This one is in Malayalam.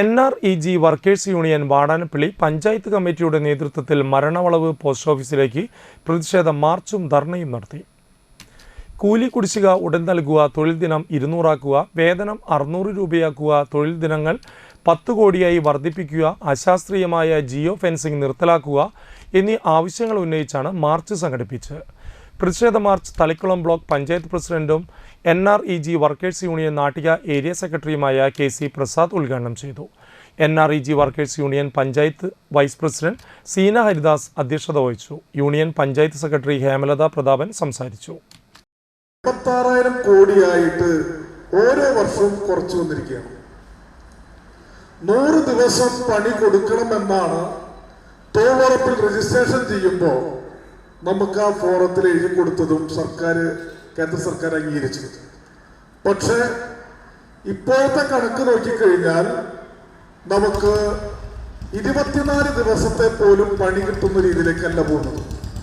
N R E G workers union Vadanappally panchayat കമ്മിറ്റിയുടെ നേതൃത്വത്തിൽ മരണവളവ് പോസ്റ്റ് ഓഫീസിലേക്ക് പ്രതിഷേധ മാർച്ചും ധർണയും നടത്തി. കൂലി കുടിശ്ശിക ഉടൻ നൽകുക തൊഴിൽ ദിനം ഇരുന്നൂറാക്കുക വേതനം അറുന്നൂറ് രൂപയാക്കുക തൊഴിൽ ദിനങ്ങൾ പത്ത് കോടിയായി വർദ്ധിപ്പിക്കുക അശാസ്ത്രീയമായ ജിയോ ഫെൻസിംഗ് നിർത്തലാക്കുക എന്നീ ആവശ്യങ്ങൾ ഉന്നയിച്ചാണ് മാർച്ച് സംഘടിപ്പിച്ചത്. പ്രതിഷേധ മാർച്ച് തളിക്കുളം ബ്ലോക്ക് പഞ്ചായത്ത് പ്രസിഡന്റും N R E G workers union Nattika area സെക്രട്ടറിയുമായ കെ സി പ്രസാദ് ഉദ്ഘാടനം ചെയ്തു. N R E G workers union panchayat vice president Seena Haridas അധ്യക്ഷത വഹിച്ചു. യൂണിയൻ പഞ്ചായത്ത് സെക്രട്ടറി ഹേമലത പ്രതാപൻ സംസാരിച്ചു. മുപ്പത്താറായിരം കോടിയായിട്ട് ഓരോ വർഷവും കുറച്ചു വന്നിരിക്കുകയാണ്. നൂറ് ദിവസം പണി കൊടുക്കണമെന്നാണ് തൊഴിലുറപ്പിൽ രജിസ്ട്രേഷൻ ചെയ്യുമ്പോൾ നമുക്ക് ആ ഫോറത്തിൽ എഴുതി കൊടുത്തതും സർക്കാർ കേന്ദ്ര സർക്കാർ അംഗീകരിച്ചു പക്ഷേ ഇപ്പോഴത്തെ കണക്ക് നോക്കിക്കഴിഞ്ഞാൽ നമുക്ക് ഇരുപത്തിനാല് ദിവസത്തെ പോലും പണി കിട്ടുന്ന രീതിയിലേക്കല്ല പോകുന്നത്.